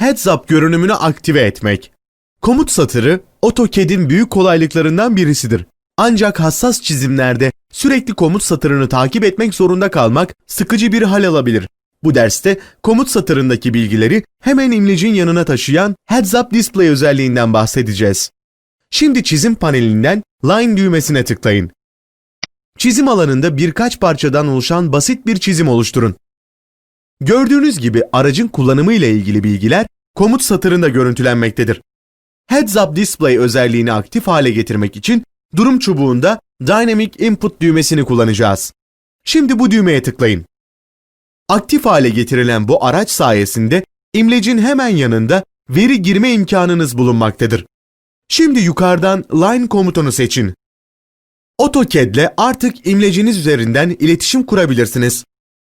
Heads Up görünümünü aktive etmek. Komut satırı AutoCAD'in büyük kolaylıklarından birisidir. Ancak hassas çizimlerde sürekli komut satırını takip etmek zorunda kalmak sıkıcı bir hal alabilir. Bu derste komut satırındaki bilgileri hemen imlecin yanına taşıyan Heads Up Display özelliğinden bahsedeceğiz. Şimdi çizim panelinden Line düğmesine tıklayın. Çizim alanında birkaç parçadan oluşan basit bir çizim oluşturun. Gördüğünüz gibi aracın kullanımı ile ilgili bilgiler komut satırında görüntülenmektedir. Heads Up Display özelliğini aktif hale getirmek için durum çubuğunda Dynamic Input düğmesini kullanacağız. Şimdi bu düğmeye tıklayın. Aktif hale getirilen bu araç sayesinde imlecin hemen yanında veri girme imkanınız bulunmaktadır. Şimdi yukarıdan Line komutunu seçin. AutoCAD ile artık imleciniz üzerinden iletişim kurabilirsiniz.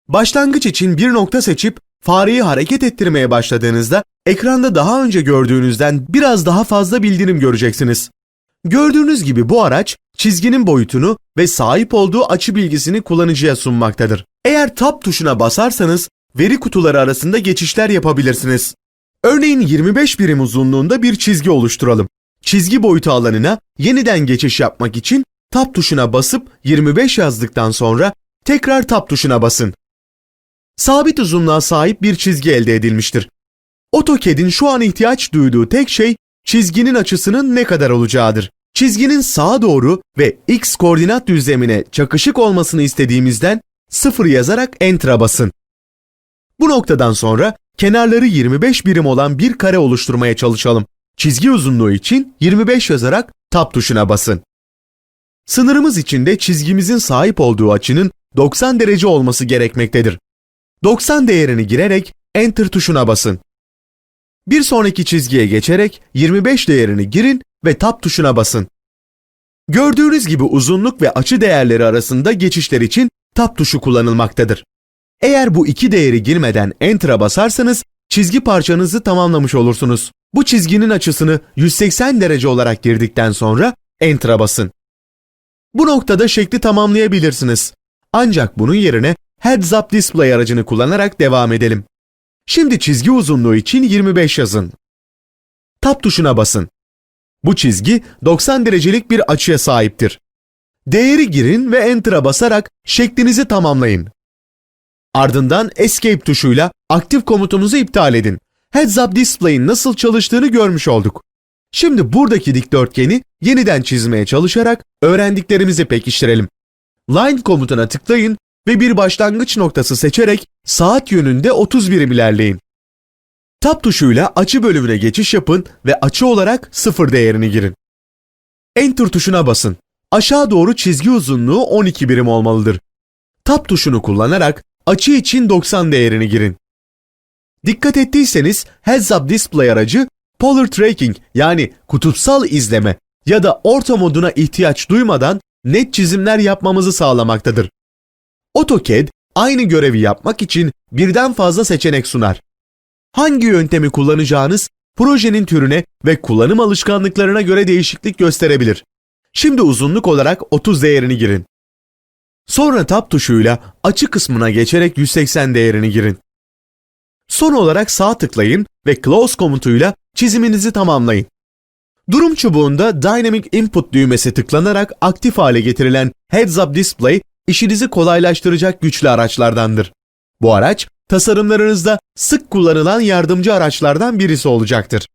Başlangıç için bir nokta seçip fareyi hareket ettirmeye başladığınızda ekranda daha önce gördüğünüzden biraz daha fazla bildirim göreceksiniz. Gördüğünüz gibi bu araç çizginin boyutunu ve sahip olduğu açı bilgisini kullanıcıya sunmaktadır. Eğer Tab tuşuna basarsanız veri kutuları arasında geçişler yapabilirsiniz. Örneğin 25 birim uzunluğunda bir çizgi oluşturalım. Çizgi boyutu alanına yeniden geçiş yapmak için Tab tuşuna basıp 25 yazdıktan sonra tekrar Tab tuşuna basın. Sabit uzunluğa sahip bir çizgi elde edilmiştir. AutoCAD'in şu an ihtiyaç duyduğu tek şey çizginin açısının ne kadar olacağıdır. Çizginin sağa doğru ve x koordinat düzlemine çakışık olmasını istediğimizden 0 yazarak Enter'a basın. Bu noktadan sonra kenarları 25 birim olan bir kare oluşturmaya çalışalım. Çizgi uzunluğu için 25 yazarak Tab tuşuna basın. Sınırımız içinde çizgimizin sahip olduğu açının 90 derece olması gerekmektedir. 90 değerini girerek Enter tuşuna basın. Bir sonraki çizgiye geçerek 25 değerini girin ve Tab tuşuna basın. Gördüğünüz gibi uzunluk ve açı değerleri arasında geçişler için Tab tuşu kullanılmaktadır. Eğer bu iki değeri girmeden Enter'a basarsanız çizgi parçanızı tamamlamış olursunuz. Bu çizginin açısını 180 derece olarak girdikten sonra Enter'a basın. Bu noktada şekli tamamlayabilirsiniz. Ancak bunun yerine Heads Up Display aracını kullanarak devam edelim. Şimdi çizgi uzunluğu için 25 yazın. Tab tuşuna basın. Bu çizgi 90 derecelik bir açıya sahiptir. Değeri girin ve Enter'a basarak şeklinizi tamamlayın. Ardından Escape tuşuyla aktif komutumuzu iptal edin. Heads Up Display'in nasıl çalıştığını görmüş olduk. Şimdi buradaki dikdörtgeni yeniden çizmeye çalışarak öğrendiklerimizi pekiştirelim. Line komutuna tıklayın ve bir başlangıç noktası seçerek saat yönünde 30 birim ilerleyin. Tab tuşuyla açı bölümüne geçiş yapın ve açı olarak 0 değerini girin. Enter tuşuna basın. Aşağı doğru çizgi uzunluğu 12 birim olmalıdır. Tab tuşunu kullanarak açı için 90 değerini girin. Dikkat ettiyseniz Heads Up Display aracı Polar Tracking yani kutupsal izleme ya da orta moduna ihtiyaç duymadan net çizimler yapmamızı sağlamaktadır. AutoCAD aynı görevi yapmak için birden fazla seçenek sunar. Hangi yöntemi kullanacağınız projenin türüne ve kullanım alışkanlıklarına göre değişiklik gösterebilir. Şimdi uzunluk olarak 30 değerini girin. Sonra Tab tuşuyla açı kısmına geçerek 180 değerini girin. Son olarak sağ tıklayın ve Close komutuyla çiziminizi tamamlayın. Durum çubuğunda Dynamic Input düğmesi tıklanarak aktif hale getirilen Heads Up Display işinizi kolaylaştıracak güçlü araçlardandır. Bu araç tasarımlarınızda sık kullanılan yardımcı araçlardan birisi olacaktır.